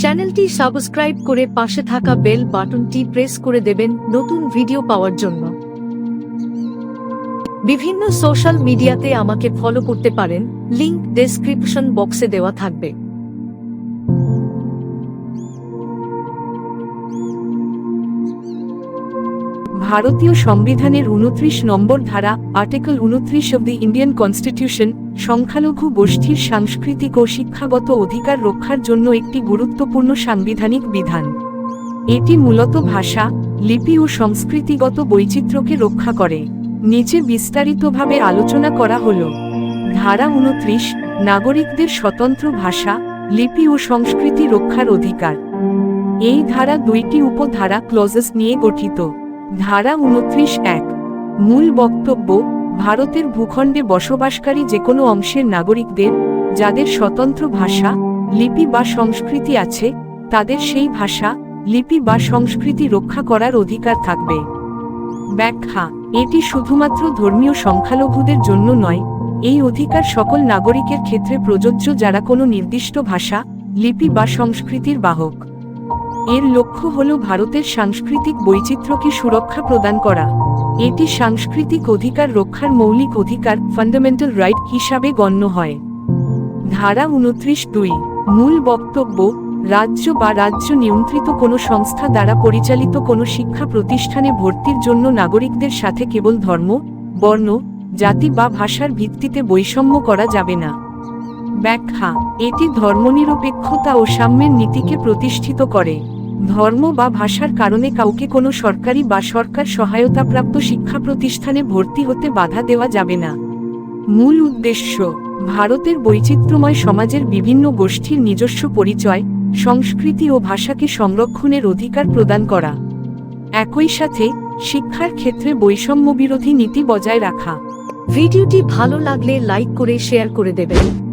চ্যানেলটি সাবস্ক্রাইব করে পাশে থাকা বেল বাটনটি প্রেস করে দেবেন নতুন ভিডিও পাওয়ার জন্য। বিভিন্ন সোশ্যাল মিডিয়াতে আমাকে ফলো করতে পারেন, লিংক ডেসক্রিপশন বক্সে দেওয়া থাকবে। ভারতীয় সংবিধানের উনত্রিশ নম্বর ধারা আর্টিকেল উনত্রিশ অব দি ইন্ডিয়ান কনস্টিটিউশন সংখ্যালঘু গোষ্ঠীর সাংস্কৃতিক ও শিক্ষাগত অধিকার রক্ষার জন্য একটি গুরুত্বপূর্ণ সাংবিধানিক বিধান। এটি মূলত ভাষা, লিপি ও সংস্কৃতিগত বৈচিত্র্যকে রক্ষা করে। নিচে বিস্তারিতভাবে আলোচনা করা হল। ধারা উনত্রিশ, নাগরিকদের স্বতন্ত্র ভাষা, লিপি ও সংস্কৃতি রক্ষার অধিকার। এই ধারা দুইটি উপধারা ক্লজেস নিয়ে গঠিত। ধারা উনত্রিশ এক। মূল বক্তব্য, ভারতের ভূখণ্ডে বসবাসকারী যে কোনো অংশের নাগরিকদের, যাদের স্বতন্ত্র ভাষা, লিপি বা সংস্কৃতি আছে, তাদের সেই ভাষা, লিপি বা সংস্কৃতি রক্ষা করার অধিকার থাকবে। ব্যাখ্যা, এটি শুধুমাত্র ধর্মীয় সংখ্যালঘুদের জন্য নয়, এই অধিকার সকল নাগরিকের ক্ষেত্রে প্রযোজ্য যারা কোনো নির্দিষ্ট ভাষা, লিপি বা সংস্কৃতির বাহক। এর লক্ষ্য হল ভারতের সাংস্কৃতিক বৈচিত্র্যকে সুরক্ষা প্রদান করা। এটি সাংস্কৃতিক অধিকার রক্ষার মৌলিক অধিকার ফান্ডামেন্টাল রাইট হিসাবে গণ্য হয়। ধারা উনত্রিশ দুই। মূল বক্তব্য, রাজ্য বা রাজ্য নিয়ন্ত্রিত কোনো সংস্থা দ্বারা পরিচালিত কোনো শিক্ষা প্রতিষ্ঠানে ভর্তির জন্য নাগরিকদের সাথে কেবল ধর্ম, বর্ণ, জাতি বা ভাষার ভিত্তিতে বৈষম্য করা যাবে না। ব্যাখ্যা, এটি ধর্মনিরপেক্ষতা ও সাম্যের নীতিকে প্রতিষ্ঠিত করে। ধর্ম বা ভাষার কারণে কাউকে কোনো সরকারি বা সরকার সহায়তাপ্রাপ্ত শিক্ষা প্রতিষ্ঠানে ভর্তি হতে বাধা দেওয়া যাবে না। মূল উদ্দেশ্য, ভারতের বৈচিত্র্যময় সমাজের বিভিন্ন গোষ্ঠীর নিজস্ব পরিচয়, সংস্কৃতি ও ভাষাকে সংরক্ষণের অধিকার প্রদান করা। একই সাথে, শিক্ষার ক্ষেত্রে বৈষম্য বিরোধী নীতি বজায় রাখা। ভিডিওটি ভালো লাগলে লাইক করে, শেয়ার করে দেবেন।